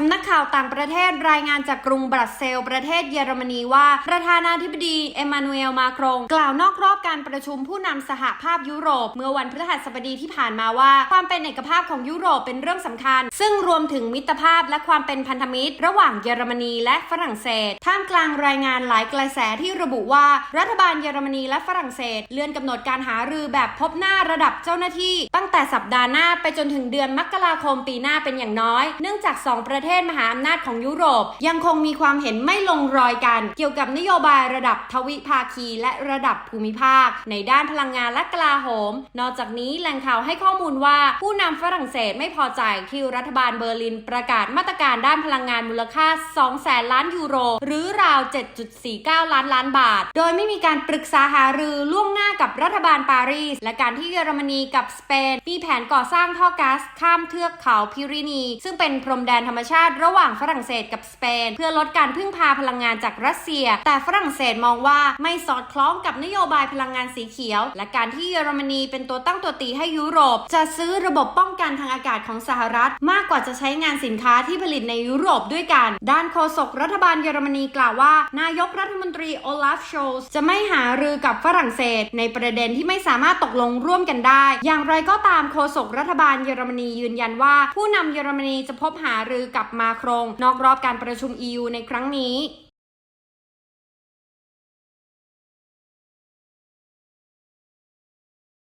สำนักข่าวต่างประเทศรายงานจากกรุงบรัสเซลส์ประเทศเยอรมนีว่า ประธานาธิบดีเอมมานูเอลมาครงกล่าวนอกรอบการประชุมผู้นำสหภาพยุโรป เมื่อวันพฤหัสบดีที่ผ่านมาว่า ความเป็นเอกภาพของยุโรปเป็นเรื่องสำคัญ ซึ่งรวมถึงมิตรภาพและความเป็นพันธมิตร ระหว่างเยอรมนีและฝรั่งเศส ท่ามกลางรายงานหลายกระแสที่ระบุว่า รัฐบาลเยอรมนีและฝรั่งเศส เลื่อนกำหนดการหารือแบบพบหน้าระดับเจ้าหน้าที่ ตั้งแต่สัปดาห์หน้าไปจนถึงเดือนมกราคมปีหน้าเป็นอย่างน้อย เนื่องจาก 2 ประเทศทศมหาอำนาจของยุโรป ยังคงมีความเห็นไม่ลงรอยกัน เกี่ยวกับนโยบายระดับทวิภาคี และระดับภูมิภาค ในด้านพลังงานและกลาโหม นอกจากนี้แหล่งข่าวให้ข้อมูลว่าผู้นำฝรั่งเศสไม่พอใจที่รัฐบาลเบอร์ลินประกาศมาตรการด้านพลังงานมูลค่า 2 แสนล้านยูโร หรือราว 7.49 ล้านล้านบาท โดยไม่มีการปรึกษาหารือล่วงหน้ากับรัฐบาลปารีส และการที่เยอรมนีกับสเปนมีแผนก่อสร้างท่อก๊าซข้ามเทือกเขาพิรินี ซึ่งเป็นพรมแดนธรรมชาติระหว่างฝรั่งเศสกับสเปน เพื่อลดการพึ่งพาพลังงานจากรัสเซีย แต่ฝรั่งเศสมองว่าไม่สอดคล้องกับนโยบายพลังงานสีเขียว และการที่เยอรมนีเป็นตัวตั้งตัวตีให้ยุโรป จะซื้อระบบป้องกันทางอากาศของสหรัฐ มากกว่าจะใช้งานสินค้าที่ผลิตในยุโรปด้วยกัน ด้านโฆษกรัฐบาลเยอรมนีกล่าวว่า นายกรัฐมนตรีโอลาฟโชลส์จะไม่หารือกับฝรั่งเศส ในประเด็นที่ไม่สามารถตกลงร่วมกันได้ อย่างไรก็ตามโฆษกรัฐบาลเยอรมนียืนยันว่า ผู้นำเยอรมนีจะพบหารือกับลับมาครง นอกรอบการประชุม EU ในครั้งนี้